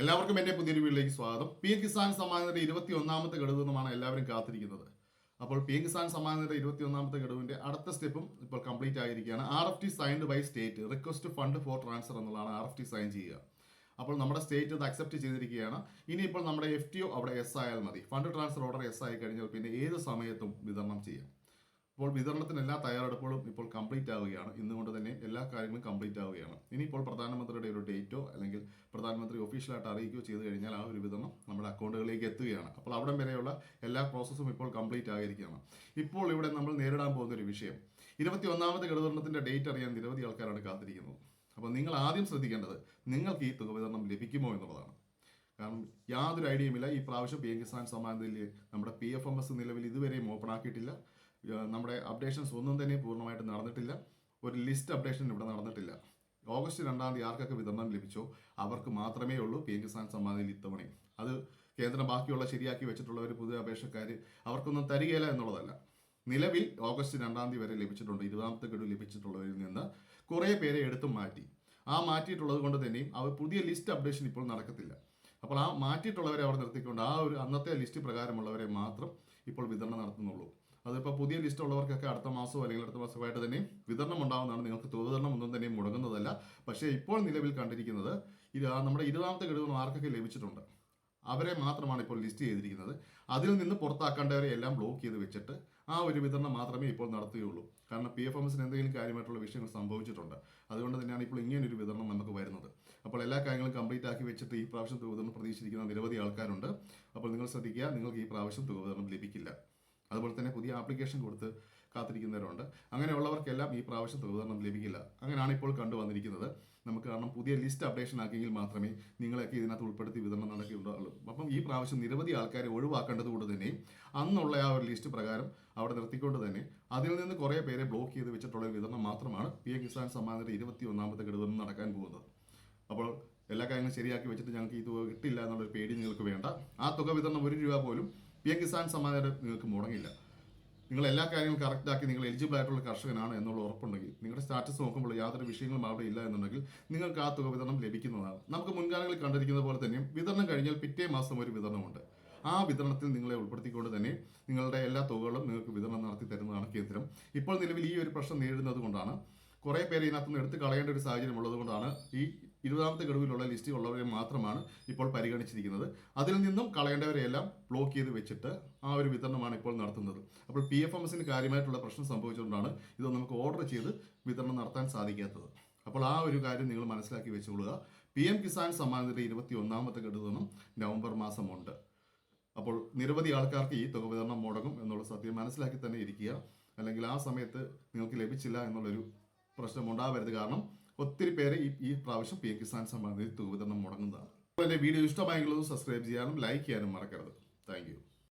എല്ലാവർക്കും എന്റെ പുതിയൊരു വീട്ടിലേക്ക് സ്വാഗതം. പി എം കിസാൻ സമ്മാനത്തിന്റെ ഇരുപത്തി ഒന്നാമത്തെ ഘടകമാണ് എല്ലാവരും കാത്തിരിക്കുന്നത്. അപ്പോൾ പി എം കിസാൻ സമ്മാനത്തിന്റെ ഇരുപത്തി ഒന്നാമത്തെ ഘടകത്തിന്റെ അടുത്ത സ്റ്റെപ്പും ഇപ്പോൾ കംപ്ലീറ്റ് ആയിരിക്കുകയാണ്. R F T signed by state request fund for transfer എന്നുള്ളതാണ് ആർ എഫ് ടി സൈൻ ചെയ്യുക. അപ്പോൾ നമ്മുടെ സ്റ്റേറ്റ് അത് അക്സെപ്റ്റ് ചെയ്തിരിക്കുകയാണ്. ഇനിയിപ്പോൾ നമ്മുടെ എഫ് ടി ഒ അവിടെ എസ് ആയാൽ മതി. ഫണ്ട് ട്രാൻസ്ഫർ ഓർഡർ എസ് ആയി കഴിഞ്ഞാൽ പിന്നെ ഏത് സമയത്തും വിതരണം ചെയ്യാം. ഇപ്പോൾ വിതരണത്തിന് എല്ലാ തയ്യാറെടുപ്പുകളും ഇപ്പോൾ കംപ്ലീറ്റ് ആവുകയാണ്. ഇന്നുകൊണ്ട് തന്നെ എല്ലാ കാര്യങ്ങളും കംപ്ലീറ്റ് ആവുകയാണ്. ഇനിയിപ്പോൾ പ്രധാനമന്ത്രിയുടെ ഒരു ഡേറ്റോ അല്ലെങ്കിൽ പ്രധാനമന്ത്രി ഒഫീഷ്യലായിട്ട് അറിയിക്കുകയോ ചെയ്തു കഴിഞ്ഞാൽ ആ ഒരു വിതരണം നമ്മുടെ അക്കൗണ്ടുകളിലേക്ക് എത്തുകയാണ്. അപ്പോൾ അവിടം വരെയുള്ള എല്ലാ പ്രോസസ്സും ഇപ്പോൾ കംപ്ലീറ്റ് ആയിരിക്കുകയാണ്. ഇപ്പോൾ ഇവിടെ നമ്മൾ നേരിടാൻ പോകുന്ന ഒരു വിഷയം. ഇരുപത്തി ഒന്നാമത്തെ ഗഡുവിതരണത്തിന്റെ ഡേറ്റ് അറിയാൻ നിരവധി ആൾക്കാരാണ് കാത്തിരിക്കുന്നത്. അപ്പോൾ നിങ്ങൾ ആദ്യം ശ്രദ്ധിക്കേണ്ടത് നിങ്ങൾക്ക് ഈ തുക വിതരണം ലഭിക്കുമോ എന്നുള്ളതാണ്. കാരണം യാതൊരു ഐഡിയയുമില്ല ഈ പ്രാവശ്യം പി എം കിസാൻ സമ്മാനത്തിൽ നമ്മുടെ പി എഫ് എം എസ് നിലവിൽ ഇതുവരെയും ഓപ്പൺ ആക്കിയിട്ടില്ല. നമ്മുടെ അപ്ഡേഷൻസ് ഒന്നും തന്നെ പൂർണമായിട്ട് നടന്നിട്ടില്ല. ഒരു ലിസ്റ്റ് അപ്ഡേഷൻ ഇവിടെ നടന്നിട്ടില്ല. ഓഗസ്റ്റ് രണ്ടാം തീയതി ആർക്കൊക്കെ വിതരണം ലഭിച്ചോ? അവർക്ക് മാത്രമേ ഉള്ളൂ. പി എം കിസാൻ സമ്മാനത്തിൽ ഇത്തവണയും അത് കേന്ദ്രം ബാക്കിയുള്ള ശരിയാക്കി വെച്ചിട്ടുള്ള ഒരു പുതിയ അപേക്ഷക്കാർ അവർക്കൊന്നും തരികയില്ല എന്നുള്ളതല്ല. നിലവിൽ ഓഗസ്റ്റ് രണ്ടാം തീയതി വരെ ലഭിച്ചിട്ടുണ്ട്. ഇരുപതാമത്തെ ഗഡു ലഭിച്ചിട്ടുള്ളവരിൽ നിന്ന് കുറേ പേരെ എടുത്തു മാറ്റി. ആ മാറ്റിയിട്ടുള്ളത് കൊണ്ട് തന്നെയും അവർ പുതിയ ലിസ്റ്റ് അപ്ഡേഷൻ ഇപ്പോൾ നടക്കത്തില്ല. അപ്പോൾ ആ മാറ്റിയിട്ടുള്ളവരെ അവർ നിർത്തിക്കൊണ്ട് ആ ഒരു അന്നത്തെ ലിസ്റ്റ് പ്രകാരമുള്ളവരെ മാത്രം ഇപ്പോൾ വിതരണം നടത്തുന്നുള്ളൂ. അതിപ്പോൾ പുതിയ ലിസ്റ്റ് ഉള്ളവർക്കൊക്കെ അടുത്ത മാസമോ അല്ലെങ്കിൽ അടുത്ത മാസമായിട്ട് തന്നെ വിതരണം ഉണ്ടാകുന്നതാണ് നിങ്ങൾക്ക് വിതരണം ഒന്നും തന്നെ മുടങ്ങുന്നതല്ല. പക്ഷേ ഇപ്പോൾ നിലവിൽ കണ്ടിരിക്കുന്നത് നമ്മുടെ ഇരുപതാമത്തെ ഘടകം ആർക്കൊക്കെ ലഭിച്ചിട്ടുണ്ട്? അവരെ മാത്രമാണ് ഇപ്പോൾ ലിസ്റ്റ് ചെയ്തിരിക്കുന്നത്. അതിൽ നിന്ന് പുറത്താക്കേണ്ടവരെ എല്ലാം ബ്ലോക്ക് ചെയ്ത് വെച്ചിട്ട് ആ ഒരു വിതരണം മാത്രമേ ഇപ്പോൾ നടത്തുകയുള്ളൂ. കാരണം പി എഫ് എംസിന് എന്തെങ്കിലും കാര്യമായിട്ടുള്ള വിഷയങ്ങൾ സംഭവിച്ചിട്ടുണ്ട്. അതുകൊണ്ട് തന്നെയാണ് ഇപ്പോൾ ഇങ്ങനൊരു വിതരണം നമുക്ക് വരുന്നത്. അപ്പോൾ എല്ലാ കാര്യങ്ങളും കംപ്ലീറ്റ് ആക്കി വെച്ചിട്ട് ഈ പ്രാവശ്യം തുക വിതരണം പ്രതീക്ഷിച്ചിരിക്കുന്ന നിരവധി ആൾക്കാരുണ്ട്. അപ്പോൾ നിങ്ങൾ ശ്രദ്ധിക്കുക നിങ്ങൾക്ക് ഈ പ്രാവശ്യം തുക വിതരണം ലഭിക്കില്ല. അതുപോലെ തന്നെ പുതിയ ആപ്ലിക്കേഷൻ കൊടുത്ത് കാത്തിരിക്കുന്നവരുണ്ട്. അങ്ങനെയുള്ളവർക്കെല്ലാം ഈ പ്രാവശ്യം തുകതരണം ലഭിക്കില്ല. അങ്ങനെയാണ് ഇപ്പോൾ കണ്ടുവന്നിരിക്കുന്നത്. നമുക്ക് കാരണം പുതിയ ലിസ്റ്റ് അപ്ഡേഷൻ ആക്കിയെങ്കിൽ മാത്രമേ നിങ്ങളെയൊക്കെ ഇതിനകത്ത് ഉൾപ്പെടുത്തി വിതരണം നടക്കുകയുള്ളൂ അപ്പം ഈ പ്രാവശ്യം നിരവധി ആൾക്കാരെ ഒഴിവാക്കേണ്ടത് കൊണ്ട് തന്നെ അന്നുള്ള ആ ഒരു ലിസ്റ്റ് പ്രകാരം അവിടെ നിർത്തിക്കൊണ്ട് തന്നെ അതിൽ നിന്ന് കുറേ പേരെ ബ്ലോക്ക് ചെയ്ത് വെച്ചിട്ടുള്ള വിതരണം മാത്രമാണ് പി എം കിസാൻ സമ്മാനത്തിന്റെ ഇരുപത്തി ഒന്നാമത്തെ ഘടകം നടക്കാൻ പോകുന്നത്. അപ്പോൾ എല്ലാ കാര്യങ്ങളും ശരിയാക്കി വെച്ചിട്ട് ഞങ്ങൾക്ക് ഈ തുക കിട്ടില്ല എന്നുള്ളൊരു പേടി നിങ്ങൾക്ക് വേണ്ട. ആ തുക വിതരണം ഒരു രൂപ പോലും പി എം കിസാൻ സമ്മാനം നിങ്ങൾക്ക് മുടങ്ങില്ല. നിങ്ങൾ എല്ലാ കാര്യങ്ങളും കറക്റ്റാക്കി നിങ്ങൾ എലിജിബിൾ ആയിട്ടുള്ള കർഷകനാണ് എന്നുള്ള ഉറപ്പുണ്ടെങ്കിൽ നിങ്ങളുടെ സ്റ്റാറ്റസ് നോക്കുമ്പോൾ യാതൊരു വിഷയങ്ങളും അവിടെ ഇല്ല എന്നുണ്ടെങ്കിൽ നിങ്ങൾക്ക് ആ തുക വിതരണം ലഭിക്കുന്നതാണ്. നമുക്ക് മുൻകാലങ്ങളിൽ കണ്ടിരിക്കുന്ന പോലെ തന്നെ വിതരണം കഴിഞ്ഞാൽ പിറ്റേ മാസം ഒരു വിതരണമുണ്ട്. ആ വിതരണത്തിൽ നിങ്ങളെ ഉൾപ്പെടുത്തിക്കൊണ്ട് തന്നെ നിങ്ങളുടെ എല്ലാ തുകകളും നിങ്ങൾക്ക് വിതരണം നടത്തി തരുന്നതാണ് കേന്ദ്രം. ഇപ്പോൾ നിലവിൽ ഈ ഒരു പ്രശ്നം നേരിടുന്നത് കൊണ്ടാണ് കുറേ പേര് ഇതിനകത്തുനിന്ന് എടുത്ത് കളയേണ്ട ഒരു സാഹചര്യം ഉള്ളതുകൊണ്ടാണ് ഈ ഇരുപതാമത്തെ ഗഡുവിലുള്ള ലിസ്റ്റിൽ ഉള്ളവരെ മാത്രമാണ് ഇപ്പോൾ പരിഗണിച്ചിരിക്കുന്നത്. അതിൽ നിന്നും കളയേണ്ടവരെയെല്ലാം ബ്ലോക്ക് ചെയ്ത് വെച്ചിട്ട് ആ ഒരു വിതരണമാണ് ഇപ്പോൾ നടത്തുന്നത്. അപ്പോൾ പി എഫ് എം എസിന് കാര്യമായിട്ടുള്ള പ്രശ്നം സംഭവിച്ചുകൊണ്ടാണ് ഇത് നമുക്ക് ഓർഡർ ചെയ്ത് വിതരണം നടത്താൻ സാധിക്കാത്തത്. അപ്പോൾ ആ ഒരു കാര്യം നിങ്ങൾ മനസ്സിലാക്കി വെച്ചുകൊള്ളുക. പി എം കിസാൻ സമ്മാനത്തിന്റെ ഇരുപത്തി ഒന്നാമത്തെ ഘടകം നവംബർ മാസമുണ്ട്. അപ്പോൾ നിരവധി ആൾക്കാർക്ക് ഈ തുക വിതരണം മുടങ്ങും എന്നുള്ള സത്യം മനസ്സിലാക്കി തന്നെ ഇരിക്കുക. അല്ലെങ്കിൽ ആ സമയത്ത് നിങ്ങൾക്ക് ലഭിച്ചില്ല എന്നുള്ളൊരു പ്രശ്നം ഉണ്ടാവരുത് കാരണം ഒത്തിരി പേര് ഈ ഈ പ്രാവശ്യം പി എം കിസാൻ സമ്മാനത്തിൽ തുക വിതരണം മുടങ്ങുന്നതാണ്. അപ്പോൾ എന്റെ വീഡിയോ ഇഷ്ടമായെങ്കിലും സബ്സ്ക്രൈബ് ചെയ്യാനും ലൈക്ക് ചെയ്യാനും മറക്കരുത്. താങ്ക്